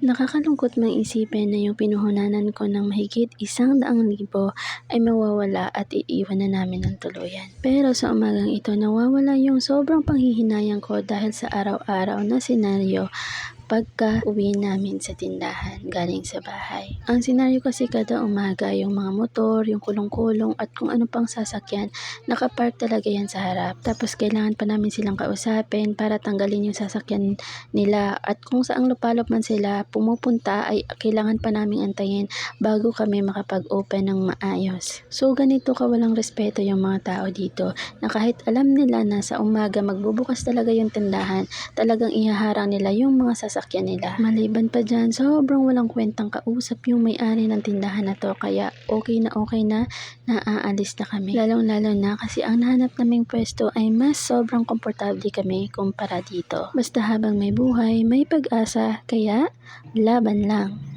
Nakakalungkot mang isipin na yung pinuhunanan ko ng mahigit isang daang libo ay mawawala at iiwan na namin ng tuluyan. Pero sa umagang ito nawawala yung sobrang panghihinayang ko dahil sa araw-araw na senaryo pagka uwi namin sa tindahan galing sa bahay. Ang senaryo kasi kada umaga yung mga motor, yung kulong-kulong at kung ano pang sasakyan, nakapark talaga yan sa harap. Tapos kailangan pa namin silang kausapin para tanggalin yung sasakyan nila at kung saang lupalop man sila pumupunta ay kailangan pa naming antayin bago kami makapag-open ng maayos. So ganito kawalang respeto yung mga tao dito na kahit alam nila na sa umaga magbubukas talaga yung tindahan, talagang ihaharang nila yung mga sasakyan nila. Maliban pa dyan, sobrang walang kwentang kausap yung may-ari ng tindahan na to kaya okay na okay na naaalis na kami. Lalong lalo na kasi ang nahanap naming pwesto ay mas sobrang komportable kami kumpara dito. Basta habang may buhay, may pag-asa, kaya laban lang.